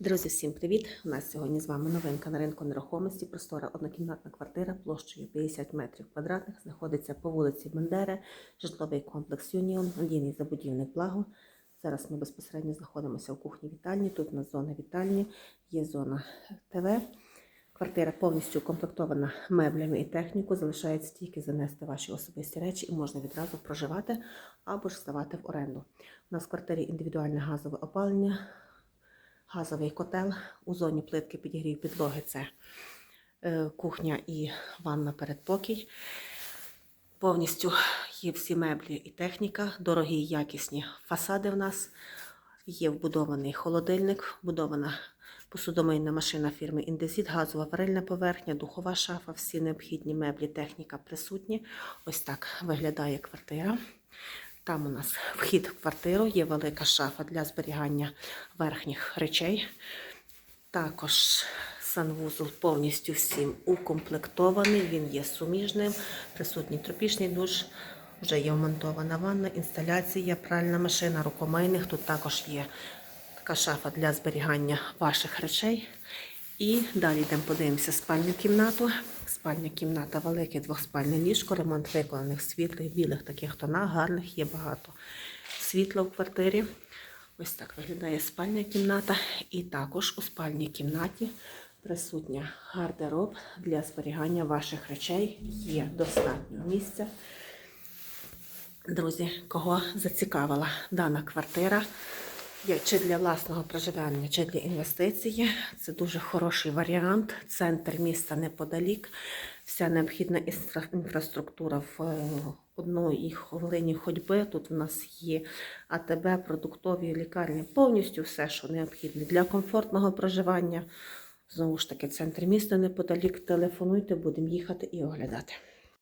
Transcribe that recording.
Друзі, всім привіт! У нас сьогодні з вами новинка на ринку нерухомості. Простора однокімнатна квартира площею 50 метрів квадратних. Знаходиться по вулиці Бендери, житловий комплекс Юніон, надійний забудівник Благо. Зараз ми безпосередньо знаходимося в кухні вітальні. Тут у нас зона вітальні, є зона ТВ. Квартира повністю укомплектована меблями і технікою. Залишається тільки занести ваші особисті речі і можна відразу проживати або ж здавати в оренду. У нас в квартирі індивідуальне газове опалення, газовий котел. У зоні плитки підігрів підлоги це е, кухня і ванна передпокій. Повністю є всі меблі і техніка, дорогі якісні фасади в нас. Є вбудований холодильник, вбудована посудомийна машина фірми Індезіт, газова варильна поверхня, духова шафа, всі необхідні меблі, техніка присутні. Ось так виглядає квартира. Там у нас вхід в квартиру, є велика шафа для зберігання верхніх речей. Також санвузол повністю всім укомплектований, він є суміжним, присутній тропічний душ, вже є вмонтована ванна, інсталяція, пральна машина, рукомийних. Тут також є така шафа для зберігання ваших речей. І далі йдемо подивимося спальню кімнату. Спальня кімната велике двохспальне ліжко, ремонт виконаних світлих, білих таких тонах, гарних, є багато світла в квартирі. Ось так виглядає спальня кімната. І також у спальній кімнаті присутня гардероб для зберігання ваших речей. Є достатньо місця. Друзі, кого зацікавила дана квартира, чи для власного проживання, чи для інвестиції, це дуже хороший варіант. Центр міста неподалік. Вся необхідна інфраструктура в е, одній хвилині ходьби. Тут у нас є АТБ, продуктові лікарні, повністю все, що необхідне для комфортного проживання. Знову ж таки, центр міста неподалік. Телефонуйте, будемо їхати і оглядати.